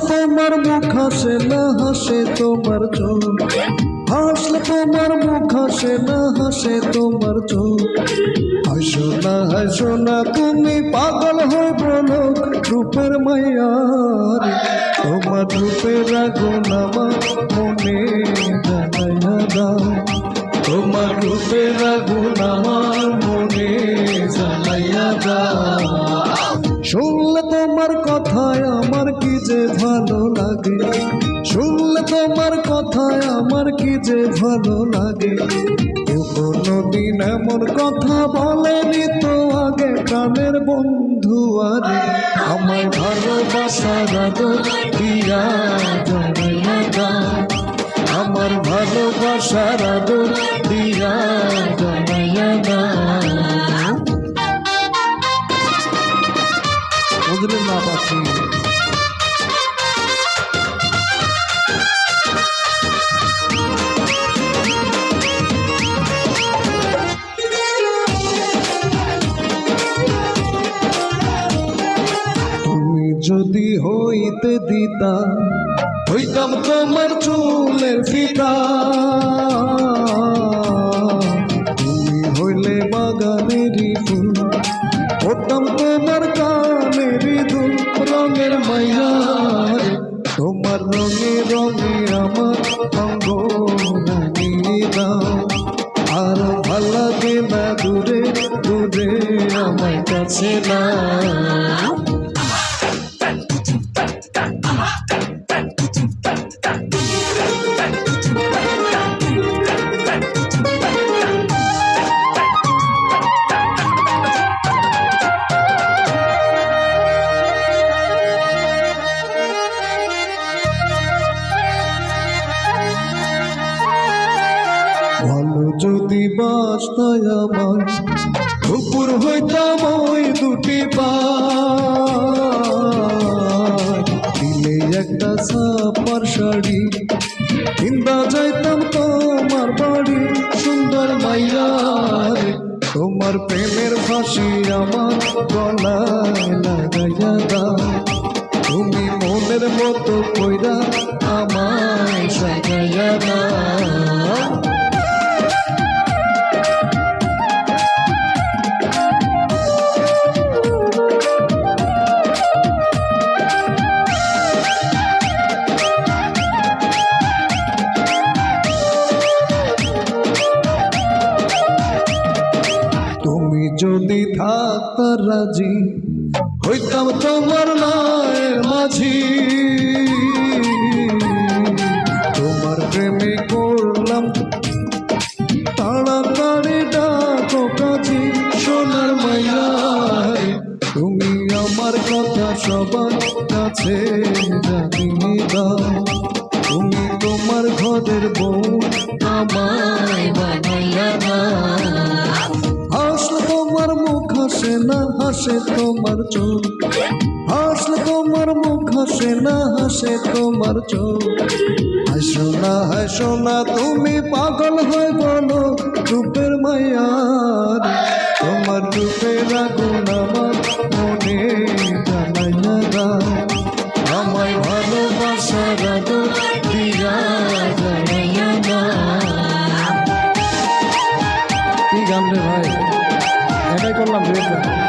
তোমার মুখ হাসে না হাসে তোমার চোখ হাসলে তোমার মুখ হাসে না হাসে তোমার চোখ হাসো না হাসো না তুমি পাগল হয়ে বলো রূপের মায়ার তোমার রূপের আগুন আমার মনে তোমার রূপের আগুন আমার মনে জানাইয়া দাও। যে ভালো লাগে। শুনলে তোমার কথায় আমার কি যে ভালো লাগে? কোনোদিন এমন কথা বলেনি তো আগে প্রাণের বন্ধু আরে। আমায় ভালোবাসার আদর দিয়া আমার ভালোবাসার আদর বুঝলেন না পাখি হইতে দিতা। হইতাম তোমার চুলের ফিতা। তুমি হইলে বাগানেরই ফুল হতাম তোমার কানেরই দুল রঙের মাইয়া তোমার রঙে রঙে আমার অঙ্গ আর ভালো লাগে না দূরে দূরে আমার কাছে না। যদি বাস্তায় আমার দুপুর হইতাম ওই দুটি পায় দিলে একটা সাপার শাড়ি কিংবা যাইতাম তোমার বাড়ি, সুন্দর মাইয়ার তোমার প্রেমের ফাঁসি আমার গলায় লাগাইয়া দাও তুমি মনের মতো কইরা আমায় সাজাইয়া দাও যদি থাকতা রাজি, হইতাম তোমার নায়ের মাঝি। তোমার প্রেমে করলাম, তাড়াতাড়ি ডাকো কাজী, সোনার মাইয়া তুমি আমার কথা সবার কাছে জানিয়ে তুমি তোমার ঘরের বউ আমায় বানাইয়া দাও। হাসে না হাসে তোমার চোখ। হাসলে তোমার মুখ হাসে না হাসে তোমার চোখ। হাসো না হাসো না, তুমি পাগল হয়ে বলো রূপের মায়ার। তোমার রূপের আগুন আমার মনে জানাইয়া দাও আমায় ভালোবাসার গান রে ভাই? করলাম ডুয়েট গান